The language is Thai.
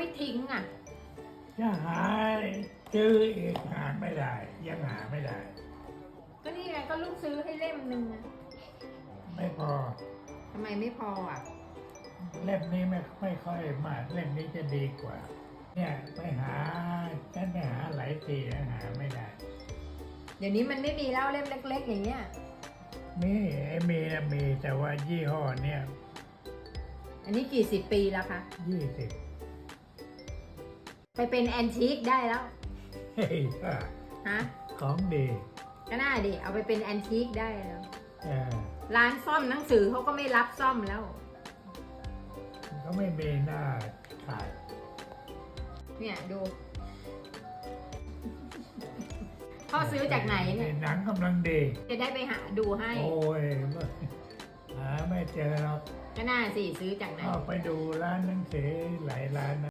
ไม่ทิ้งอะ จะหาซื้ออีกหาไม่ได้ ยังหาไม่ได้ ก็นี่ไงก็ลูกซื้อให้เล่มหนึ่งอะไม่พอทำไมไม่พออะ เล่มนี้ไม่ไม่ค่อยมากเล่มนี้จะดีกว่า เนี่ยไปหาฉันไปหาหลายทีแล้วหาไม่ได้ เดี๋ยวนี้มันไม่มีแล้วเล่มเล็ก ๆ อย่างเงี้ย มีไอ้มีนะมีแต่ว่ายี่ห้อเนี่ยอันนี้กี่สิบปีแล้วคะยี่สิบ ไปเป็นแอนทิกได้แล้วเฮ้ยอะฮะของดีก็น่าดิเอาไปเป็นแอนทิกได้แล้วเออร้านซ่อมหนังสือเขาก็ไม่รับซ่อมแล้วก็ไม่มีหน้าขายเนี่ยดูพ่อซื้อจากไหนเนี่ย หนังกำลังดี จะได้ไปหาดูให้โอ้ยหาไม่เจอหรอกก็น่าสิซื้อจากไหนเอาไปดูร้านหนังสือหลายร้านนะ